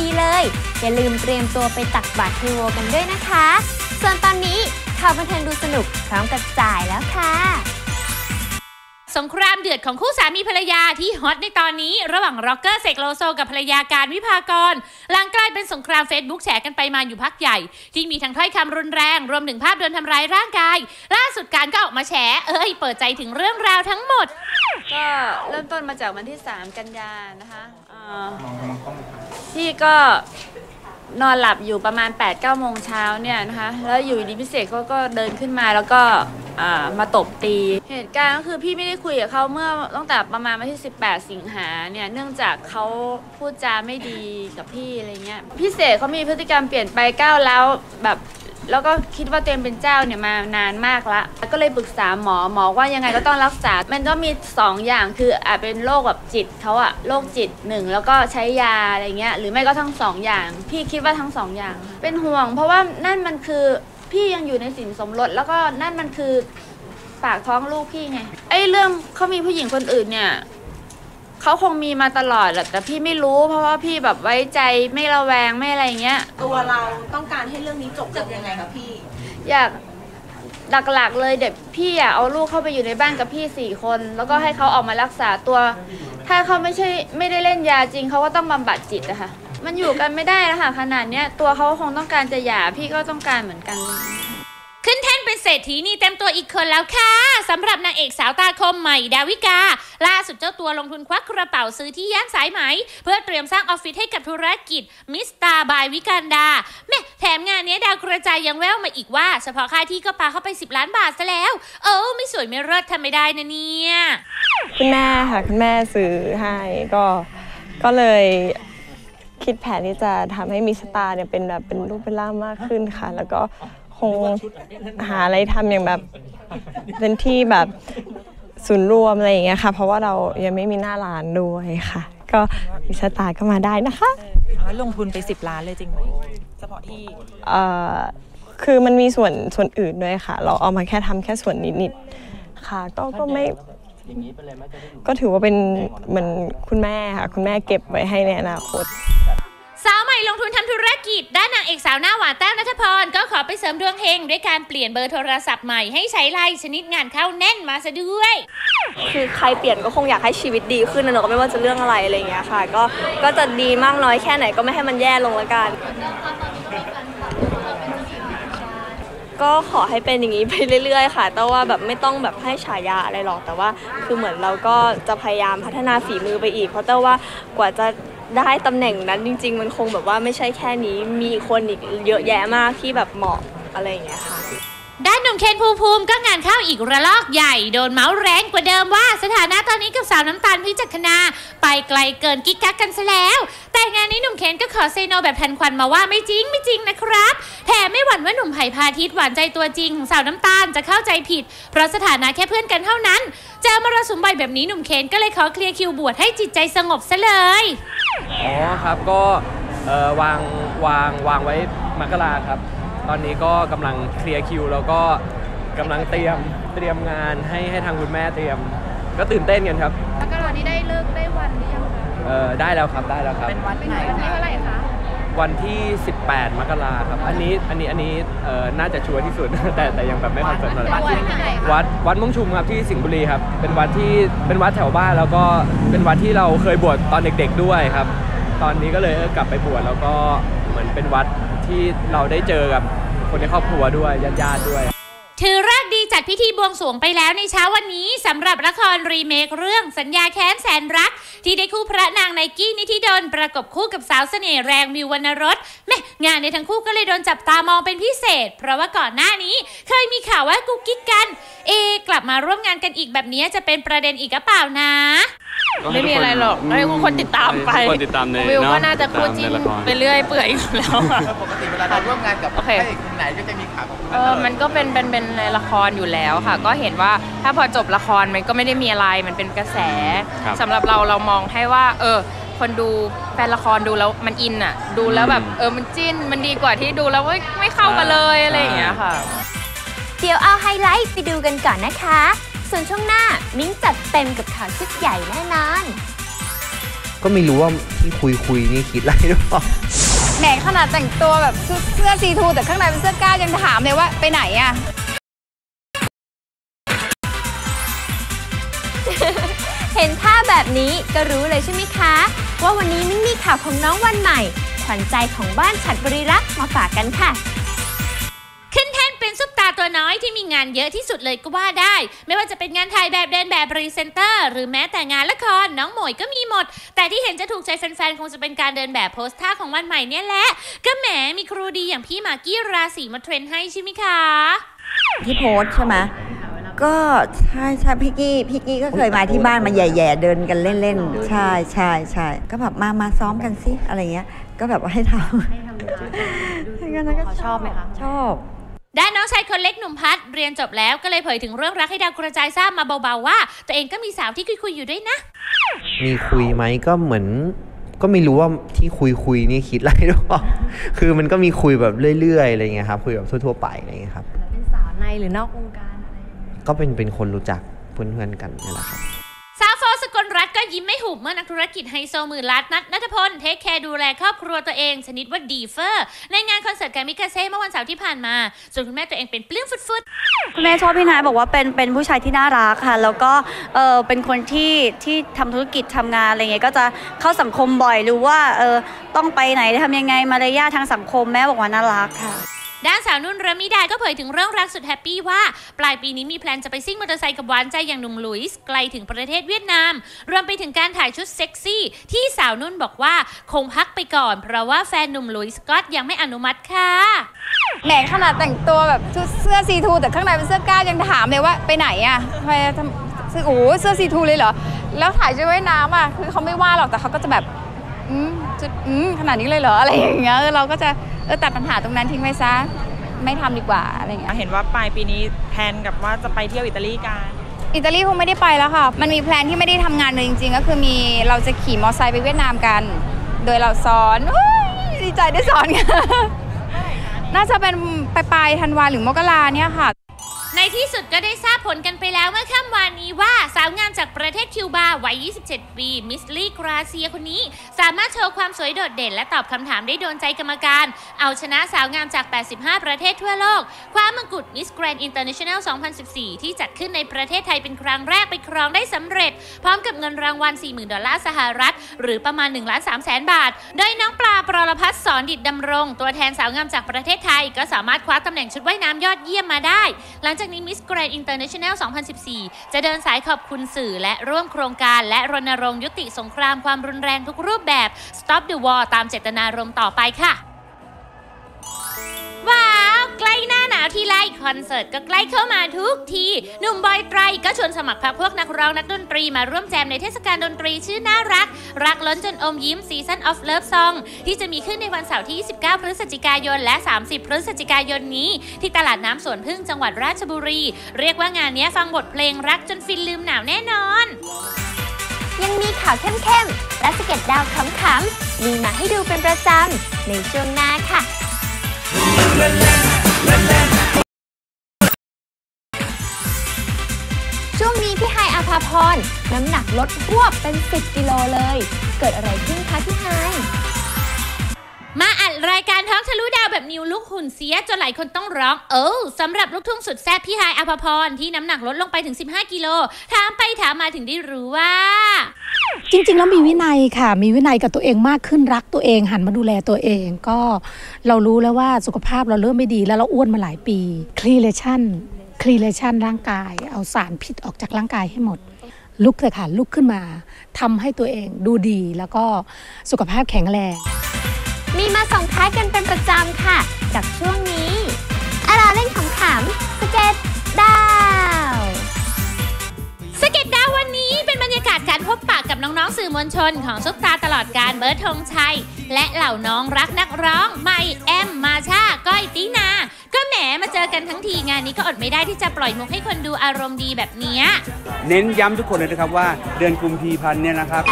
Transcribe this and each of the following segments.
ดีเลย อย่าลืมเตรียมตัวไปตักบาตรเทโวกันด้วยนะคะ ส่วนตอนนี้ข่าวบันเทิงดูสนุกพร้อมกับจ่ายแล้วค่ะ สงครามเดือดของคู่สามีภรรยาที่ฮอตในตอนนี้ ระหว่างร็อกเกอร์เสกโลโซกับภรรยาการวิภากร หลังกลายเป็นสงคราม Facebook แฉกันไปมาอยู่พักใหญ่ ที่มีทั้งถ้อยคำรุนแรง รวมถึงภาพโดนทำร้ายร่างกาย ล่าสุดการก็ออกมาแฉเอ้ยเปิดใจถึงเรื่องราวทั้งหมด ก็เริ่มต้นมาจากวันที่ 3 กันยานะคะเอ่อ พี่ก็นอนหลับอยู่ประมาณ8 9โมงเช้าเนี่ยนะคะ แล้วอยู่ดีพิเศษเขาก็เดินขึ้นมาแล้วก็มาตบตี เหตุการณ์ก็คือพี่ไม่ได้คุยกับเขาเมื่อตั้งแต่ประมาณวันที่ 18 สิงหาเนี่ย เนื่องจากเขาพูดจาไม่ดีกับพี่อะไรเงี้ย พิเศษเขามีพฤติกรรมเปลี่ยนไปก้าวแล้วแบบ แล้วก็คิดว่าตัวเองเป็นเจ้าเนี่ยมานานมากละก็เลยปรึกษาหมอหมอว่ายังไงก็ต้องรักษา มันก็มีสองอย่างคืออาจเป็นโรคแบบจิตเขาอะโรคจิตหนึ่งแล้วก็ใช้ยาอะไรเงี้ยหรือไม่ก็ทั้งสองอย่าง พี่คิดว่าทั้งสองอย่าง เป็นห่วง เพราะว่านั่นมันคือพี่ยังอยู่ในสินสมรสแล้วก็นั่นมันคือปากท้องลูกพี่ไงไอ้เรื่องเขามีผู้หญิงคนอื่นเนี่ย เขาคงมีมาตลอดแหละแต่พี่ไม่รู้เพราะว่าพี่แบบไว้ใจไม่ระแวงไม่อะไรเงี้ย ตัวเราต้องการให้เรื่องนี้จบจบยังไงคะพี่ อยากหลักๆเลยเด็กพี่อยากเอาลูกเข้าไปอยู่ในบ้านกับพี่สี่คน แล้วก็ให้เขาออกมารักษาตัว ถ้าเขาไม่ใช่ไม่ได้เล่นยาจริงเขาก็ต้องบำบัดจิตอะค่ะ มันอยู่กันไม่ได้แล้วค่ะขนาดเนี้ยตัวเขาคงต้องการจะหย่าพี่ก็ต้องการเหมือนกันขึ้ นเป็นเศรษฐีนี่เต็มตัวอีกคนแล้วค่ะสำหรับนางเอกสาวตาคมใหม่ดาวิกา ล่าสุดเจ้าตัวลงทุนควักกระเป๋าซื้อที่ย่านสายไหม เพื่อเตรียมสร้างออฟฟิศให้กับธุรกิจมิสตาบายวิกันดาแม่แถมงานนี้ดาวกระจายยังแววมาอีกว่า เฉพาะค่าที่ก็ปาเข้าไป 10 ล้านบาทซะแล้ว เออไม่สวยไม่เลิศทำไม่ได้นะเนี่ยคุณแม่ค่ะคุณแม่ซื้อให้ก็ก็เลยคิดแผนที่จะทำให้มิสตาเนี่ยเป็นแบบเป็นรูปเป็นร่างมากขึ้นค่ะ แล้วก็ คงหาอะไรทำอย่างแบบเป็นที่แบบศูนย์รวมอะไรอย่างเงี้ยค่ะ เพราะว่าเรายังไม่มีหน้าร้านด้วยค่ะ ก็มิสตาร์ก็มาได้นะคะแล้วลงทุนไป 10 ล้านเลยจริงไหมเฉพาะที่เอ่อคือมันมีส่วนส่วนอื่นด้วยค่ะ เราเอามาแค่ทำแค่ส่วนนิดๆค่ะ ก็ก็ไม่ก็ถือว่าเป็นเหมือนคุณแม่ค่ะ คุณแม่เก็บไว้ให้ในอนาคตสาวใหม่ลงทุนทำธุรกิจด้านนาง เสริมดวงเฮงด้วยการเปลี่ยนเบอร์โทรศัพท์ใหม่ให้ใช้ไลน์ชนิดงานเข้าแน่นมาซะด้วย คือใครเปลี่ยนก็คงอยากให้ชีวิตดีขึ้นนะเนอะก็ไม่ว่าจะเรื่องอะไรอะไรอย่างเงี้ยค่ะ ก็ก็จะดีมากน้อยแค่ไหนก็ไม่ให้มันแย่ลงละกัน ก็ขอให้เป็นอย่างนี้ไปเรื่อยๆ ค่ะ แต่ว่าแบบไม่ต้องแบบให้ฉายาอะไรหรอก แต่ว่า คือเหมือนเราก็จะพยายามพัฒนาฝีมือไปอีก เพราะแต่ว่ากว่าจะ ได้ตำแหน่งนั้นจริง ๆ มันคงแบบว่าไม่ใช่แค่นี้มีคนอีกเยอะแยะมากที่แบบเหมาะอะไรอย่างเงี้ยค่ะ ด้านหนุ่มเคนภูมิภูมิก็งานเข้าอีกระลอกใหญ่ โดนเมาส์แรงกว่าเดิมว่าสถานะตอนนี้กับสาวน้ำตาลพิจักนา ไปไกลเกินกิ๊กกักกันซะแล้ว แต่งานนี้หนุ่มเคนก็ขอเซโนแบบทันควันมาว่าไม่จริงไม่จริงนะครับแถมไม่หวั่นว่าหนุ่มไผ่พาทิตหวานใจตัวจริงของสาวน้ำตาลจะเข้าใจผิด เพราะสถานะแค่เพื่อนกันเท่านั้นเจอมรสุมใบแบบนี้หนุ่มเคนก็เลยขอเคลียร์คิวบวชให้จิตใจสงบซะเลยอ๋อครับก็เอ่อวางวางวางไว้มกราครับ ตอนนี้ก็กำลังเคลียร์คิวแล้วก็กำลังเตรียมเตรียมงานให้ให้ทางคุณแม่เตรียม ก็ตื่นเต้นกันครับแล้วก็ตอนนี้ได้เลิกได้วันหรือยังเอ่อได้แล้วครับได้แล้วครับ เป็นวัดไหนวันที่เท่าไหร่คะวันที่ 18 มกราครับ อันนี้อันนี้อันนี้เอ่อน่าจะชัวร์ที่สุด แต่แต่ยังแบบไม่คอนเฟิร์มเท่าไหร่ วัดที่ไหนคะวัดวัดม่วงชุมครับที่สิงห์บุรีครับ เป็นวัดที่เป็นวัดแถวบ้านแล้วก็เป็นวัดที่เราเคยบวชตอนเด็ก ๆด้วยครับ ตอนนี้ก็เลยเออกลับไปบวชแล้วก็เหมือนเป็นวัดที่เราได้เจอกับ คนในครอบครัวด้วยญาติๆด้วย ถือแรกดี จัดพิธีบวงสรวงไปแล้วในเช้าวันนี้สำหรับละครรีเมคเรื่องสัญญาแค้นแสนรัก ที่ได้คู่พระนางไนกี้นิธิดลประกบคู่กับสาวเสน่ห์แรงมิววรรณรสแม่งานในทั้งคู่ก็เลยโดนจับตามองเป็นพิเศษ เพราะว่าก่อนหน้านี้เคยมีข่าวว่ากุ๊กกิ๊กกัน เอกลับมาร่วมงานกันอีกแบบนี้จะเป็นประเด็นอีกหรือเปล่านะไม่มีอะไรหรอกให้คนติดตามไปให้คนติดตามในวิวก็เนอะน่าจะคู่ติจิ้ดนตามในละครไปเรื่อยเปื่อยอยู่แล้วอะปกติเวลาเราร่วมงานกับโอเคพระเอกคนไหนก็จะมีข่าวของคนเออมันก็เป็นเป็นเป็นในละครอยู่แล้วค่ะ ก็เห็นว่าถ้าพอจบละครมันก็ไม่ได้มีอะไรมันเป็นกระแสครับสำหรับเราเรามองให้ว่า เออ คนดูแฟนละครดูแล้วมันอินอะ ดูแล้วแบบเออมันจิ้นมันดีกว่าที่ดูแล้วไม่ไม่เข้ากันเลยอะไรอย่างเงี้ยค่ะ เดี๋ยวเอาไฮไลท์ไปดูกันก่อนนะคะ ส่วนช่วงหน้ามิ้งจัดเต็มกับข่าวชุดใหญ่แน่นอนก็ไม่รู้ว่าที่คุยคุยนี่คิดอะไรหรือเปล่าแหมขนาดแต่งตัวแบบชุดเสื้อซีทูแต่ข้างในเป็นเสื้อกล้าวยังถามเลยว่าไปไหนอะ ห็นท่าแบบนี้ก็รู้เลยใช่ไหมคะ ว่าวันนี้มิ้งมีข่าวของน้องวันใหม่ ขวัญใจของบ้านฉัดบริรักษ์มาฝากกันค่ะขึ้นแท่นเป็นซุปตาตัวน้อยที่มีงานเยอะที่สุดเลยก็ว่าได้ ไม่ว่าจะเป็นงานถ่ายแบบเดินแบบพรีเซนเตอร์ หรือแม้แต่งานละครน้องหมวยก็มีหมด แต่ที่เห็นจะถูกใจแฟนๆ คงจะเป็นการเดินแบบโพสท่าของวันใหม่เนี่ยแหละ ก็แหมมีครูดีอย่างพี่มากกี้ราศีมาเทรนให้ใช่ไหมคะ ที่โพสต์ใช่ไหม ก็ใช่ใช่พี่กี้พี่กี้ก็เคยมาที่บ้านมาแย่ๆเดินกันเล่นๆใช่ใช่ใช่ก็แบบมามาซ้อมกันสิอะไรเงี้ย ก็แบบว่าให้ทำให้ทำก็ชอบไหมคะชอบด้านน้องชายคนเล็กหนุ่มพัดเรียนจบแล้วก็เลยเผยถึงเรื่องรักให้ดาวกระจายทราบมาเบาๆว่า ตัวเองก็มีสาวที่คุยๆอยู่ด้วยนะ มีคุยไหมก็เหมือน ก็ไม่รู้ว่าที่คุยคุยนี่คิดอะไรหรือเปล่าคือมันก็มีคุยแบบเรื่อยๆอะไรเงี้ยครับคุยแบบทั่วๆไปอะไรเงี้ยครับเป็นสาวในหรือนอกวงการ ก็เป็นเป็นคนรู้จักเพื่อนๆกันนี่แหละครับสาวโฟสกลรัฐก็ยิ้มไม่หุบเมื่อนักธุรกิจไฮโซหมื่นล้านนัทนัทพลเทคแคร์ดูแลครอบครัวตัวเองชนิดว่าดีเฟอร์ ในงานคอนเสิร์ตแกรมมิกาเซ่เมื่อวันเสาร์ที่ผ่านมา ส่วนคุณแม่ตัวเองเป็นปลื้มฟุดๆ คุณแม่ชอบพี่นายบอกว่าเป็นเป็นผู้ชายที่น่ารักค่ะ แล้วก็เออเป็นคนที่ที่ทำธุรกิจทำงานอะไรเงี้ยก็จะเข้าสังคมบ่อยรู้ว่าเออต้องไปไหนทำยังไงมารยาททางสังคมแม่บอกว่าน่ารักค่ะ ด้านสาวนุ่นเรมิดาก็เผยถึงเรื่องรักสุดแฮปปี้ว่า ปลายปีนี้มีแพลนจะไปซิ่งมอเตอร์ไซค์กับหวานใจอย่างหนุ่มลุยส์ไกลถึงประเทศเวียดนาม รวมไปถึงการถ่ายชุดเซ็กซี่ที่สาวนุ่นบอกว่าคงพักไปก่อน เพราะว่าแฟนหนุ่มลุยส์ก็ยังไม่อนุมัติค่ะแหมขนาดแต่งตัวแบบชุดเสื้อซีทูแต่ข้างในเป็นเสื้อกล้าวยังถามเลยว่าไปไหนอะทำไมทำโอ้เสื้อซีทูเลยเหรอแล้วถ่ายชุดว่ายน้ำอะคือเขาไม่ว่าหรอกแต่เขาก็จะแบบ อืมชุดอืมขนาดนี้เลยเหรออะไรอย่างเงี้ยเออเราก็จะเออตัดปัญหาตรงนั้นทิ้งไว้ซะไม่ทำดีกว่าอะไรอย่างเงี้ย เห็นว่าปลายปีนี้แพลนกับว่าจะไปเที่ยวอิตาลีกันอิตาลีคงไม่ได้ไปแล้วค่ะ มันมีแพลนที่ไม่ได้ทำงานเลยจริง ๆ ก็คือมีเราจะขี่มอเตอร์ไซค์ไปเวียดนามกัน โดยเราซ้อนอุ๊ยดีใจได้ซ้อนกันน่าจะเป็นปลายๆธันวาหรือมกราเนี่ยค่ะ ในที่สุดก็ได้ทราบผลกันไปแล้วเมื่อค่ำวานนี้ว่าสาวงามจากประเทศคิวบาวัย 27 ปี มิสลีกราเซียคนนี้ สามารถโชว์ความสวยโดดเด่น และตอบคำถามได้โดนใจกรรมการ เอาชนะสาวงามจาก 85 ประเทศทั่วโลก คว้ามงกุฎมิสแกรนด์อินเตอร์เนชั่นแนล 2014 ที่จัดขึ้นในประเทศไทยเป็นครั้งแรกไปครองได้สำเร็จ พร้อมกับเงินรางวัล 40,000 ดอลลาร์สหรัฐ หรือประมาณ1ล้าน3แสนบาท โดยน้องปลาปรลพัฒน์สอนดิดดำรง ตัวแทนสาวงามจากประเทศไทย ก็สามารถคว้าตำแหน่งชุดว่ายน้ำยอดเยี่ยมมาได้ หลังจากนี้มิสแกรนด์อินเตอร์เนชั่นแนล2014 จะเดินสายขอบคุณสื่อและร่วมโครงการและรณรงค์ยุติสงครามความรุนแรงทุกรูปแบบ Stop the War ตามเจตนารมณ์ต่อไปค่ะ ว้าว ใกล้หน้าาวที่ไรคอนเสิร์ตก็ใกล้เข้ามาทุกที หนุ่มบอยไตรก็ชวนสมัครพรรคพวกนักร้องนักดนตรีมาร่วมแจมในเทศกาลดนตรีชื่อน่ารัก รักล้นจนอมยิ้ม Season of Love Song ที่จะมีขึ้นในวันเสาร์ที่ 29 พฤศจิกายน และ 30 พฤศจิกายนนี้ ที่ตลาดน้ำสวนพึ่งจังหวัดราชบุรี เรียกว่างานนี้ฟังบทเพลงรักจนฟินลืมหนาวแน่นอน ยังมีข่าวเข้มๆและสเก็ตดาวขำๆมีมาให้ดูเป็นประจำในช่วงหน้าค่ะช่ ภาพร น้ำหนักลดรวบเป็น 10 กิโลเลย เกิดอะไรขึ้นคะพี่ไฮายมาอัดรายการท้องทะลุดาวแบบนิวลุกหุ่นเสียจนหลายคนต้องร้อง เออสำหรับลูกทุ่งสุดแซ่บพี่ฮายอภพร ที่น้ำหนักลดลงไปถึง 15 กิโลถามไปถามมาถึงได้รู้ว่า จริง ๆ แล้วมีวินัยค่ะ มีวินัยกับตัวเองมากขึ้นรักตัวเองหันมาดูแลตัวเอง ก็เรารู้แล้วว่าสุขภาพเราเริ่มไม่ดีแล้วเราอ้วนมาหลายปีคลีเลชั่น คลีเลชันร่างกาย เอาสารพิษออกจากร่างกายให้หมด ลุกเลยค่ะลุกขึ้นมาทำให้ตัวเองดูดีแล้วก็สุขภาพแข็งแรงมีมาส่งท้ายกันเป็นประจำค่ะ กับช่วงนี้อาราเล่นขำๆสเก็ตดาวสเก็ตดาววันนี้เป็นบรรยากาศการพบปะกับน้องๆสื่อมวลชนของซุปตาตลอดการเบิร์ดธงชัย และเหล่าน้องรักนักร้องใหม่แอมมาชาก้อยตินา แหมมาเจอกันทั้งทีงานนี้ก็อดไม่ได้ที่จะปล่อยมุกให้คนดูอารมณ์ดีแบบเนี้ยเน้นย้ำทุกคนเลยนะครับว่าเดือนกุมภาพันธ์เนี่ยนะครับ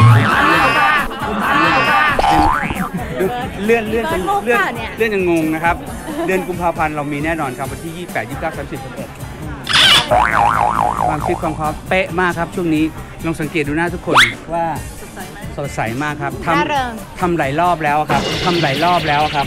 เลื่อนเลื่อนจนเลื่อนเลื่อนจนงงนะครับ เดือนกุมภาพันธ์เรามีแน่นอนครับวันที่ 28 29 30 31ความคิดความพร้อมเป๊ะมากครับช่วงนี้ลองสังเกตดูหน้าทุกคนว่าสดใสมากครับทร่าเริงำทำหลายรอบแล้วครับทำหลายรอบแล้วครับ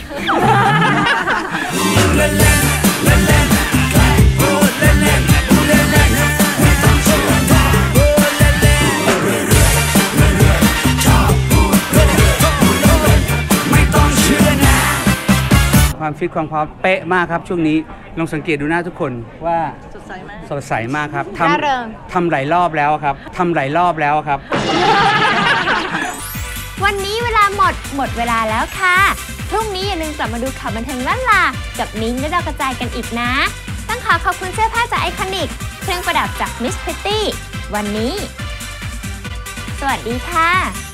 ความฟิตความพร้อมเป๊ะมากครับช่วงนี้ลองสังเกตดูหน้าทุกคนว่าสดใสมากสดใสมากครับทร่าเริงำทำหลายรอบแล้วครับทำหลายรอบแล้วครับ วันนี้เวลาหมดหมดเวลาแล้วค่ะ พรุ่งนี้อย่าลืมกลับมาดูข่าวบันเทิงล้านลา กับมิ้งและดาวกระจายกันอีกนะ ต้องขอขอบคุณเสื้อผ้าจากไอคอนิก เครื่องประดับจากมิสพิตตี้ วันนี้ สวัสดีค่ะ